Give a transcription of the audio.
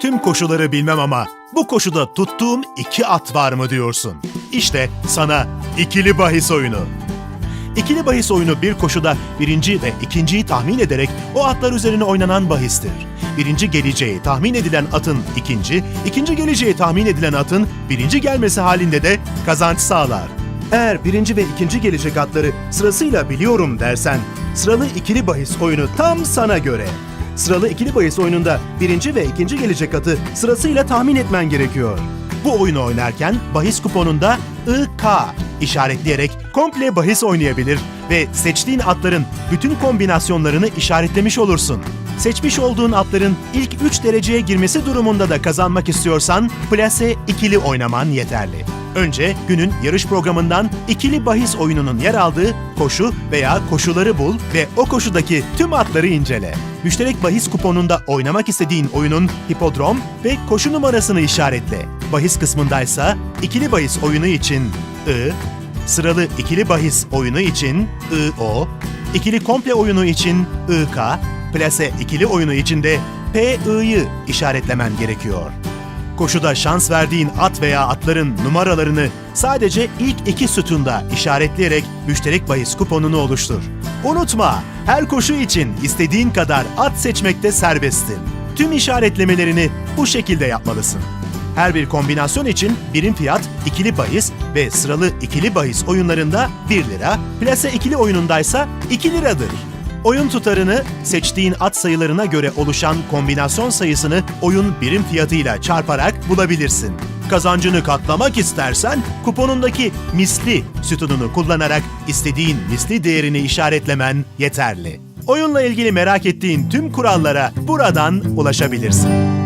Tüm koşuları bilmem ama bu koşuda tuttuğum iki at var mı diyorsun? İşte sana ikili bahis oyunu. İkili bahis oyunu bir koşuda birinci ve ikinciyi tahmin ederek o atlar üzerine oynanan bahistir. Birinci geleceği tahmin edilen atın ikinci, ikinci geleceği tahmin edilen atın birinci gelmesi halinde de kazanç sağlar. Eğer birinci ve ikinci gelecek atları sırasıyla biliyorum dersen, sıralı ikili bahis oyunu tam sana göre. Sıralı ikili bahis oyununda birinci ve ikinci gelecek atı sırasıyla tahmin etmen gerekiyor. Bu oyunu oynarken bahis kuponunda IK işaretleyerek komple bahis oynayabilir ve seçtiğin atların bütün kombinasyonlarını işaretlemiş olursun. Seçmiş olduğun atların ilk 3 dereceye girmesi durumunda da kazanmak istiyorsan plase ikili oynaman yeterli. Önce günün yarış programından ikili bahis oyununun yer aldığı koşu veya koşuları bul ve o koşudaki tüm atları incele. Müşterek bahis kuponunda oynamak istediğin oyunun hipodrom ve koşu numarasını işaretle. Bahis kısmındaysa ikili bahis oyunu için I, sıralı ikili bahis oyunu için IO, ikili komple oyunu için IK, plase ikili oyunu için de PI'yı işaretlemen gerekiyor. Koşuda şans verdiğin at veya atların numaralarını sadece ilk iki sütunda işaretleyerek müşterek bahis kuponunu oluştur. Unutma, her koşu için istediğin kadar at seçmekte serbestsin. Tüm işaretlemelerini bu şekilde yapmalısın. Her bir kombinasyon için birim fiyat ikili bahis ve sıralı ikili bahis oyunlarında 1 lira, plase ikili oyunundaysa 2 liradır. Oyun tutarını seçtiğin at sayılarına göre oluşan kombinasyon sayısını oyun birim fiyatıyla çarparak bulabilirsin. Kazancını katlamak istersen kuponundaki misli sütununu kullanarak istediğin misli değerini işaretlemen yeterli. Oyunla ilgili merak ettiğin tüm kurallara buradan ulaşabilirsin.